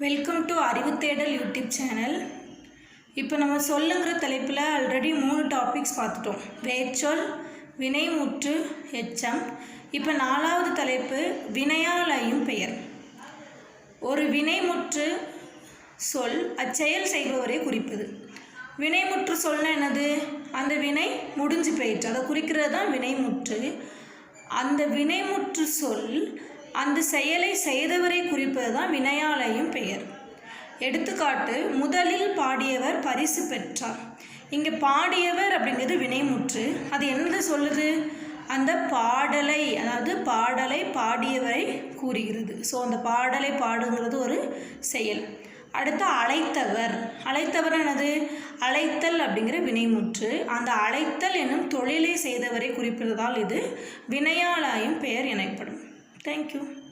Welcome to அறிவு தேடல் YouTube channel இப்போ நம்ம சொல்லுங்கிற தலைப்பில் ஆல்ரெடி மூணு டாபிக்ஸ் பார்த்துட்டோம். வேச்சொல் வினைமுற்று எச்சம். இப்போ நாலாவது தலைப்பு வினையாலையும் பெயர். ஒரு வினைமுற்று சொல் அச்செயல் செய்பவரை குறிப்பது. வினைமுற்று சொல்னா என்னது? அந்த வினை முடிஞ்சு போயிட்டு அதை குறிக்கிறது தான் வினைமுற்று. அந்த வினைமுற்று சொல் அந்த செயலை செய்தவரை குறிப்பது தான் வினையாலயம் பெயர். எடுத்துக்காட்டு முதலில் பாடியவர் பரிசு பெற்றார். இங்கே பாடியவர் அப்படிங்கிறது வினைமுற்று. அது என்னது சொல்லுது? அந்த பாடலை அதாவது பாடலை பாடியவரை கூறுகிறது. ஸோ அந்த பாடலை பாடுங்கிறது ஒரு செயல். அடுத்து அழைத்தவர். அழைத்தவர் என்னது? அழைத்தல் அப்படிங்கிற வினைமுற்று. அந்த அழைத்தல் என்னும் தொழிலை செய்தவரை குறிப்பிடுவதால் இது வினையாளாயும் பெயர் எனப்படும். Thank you.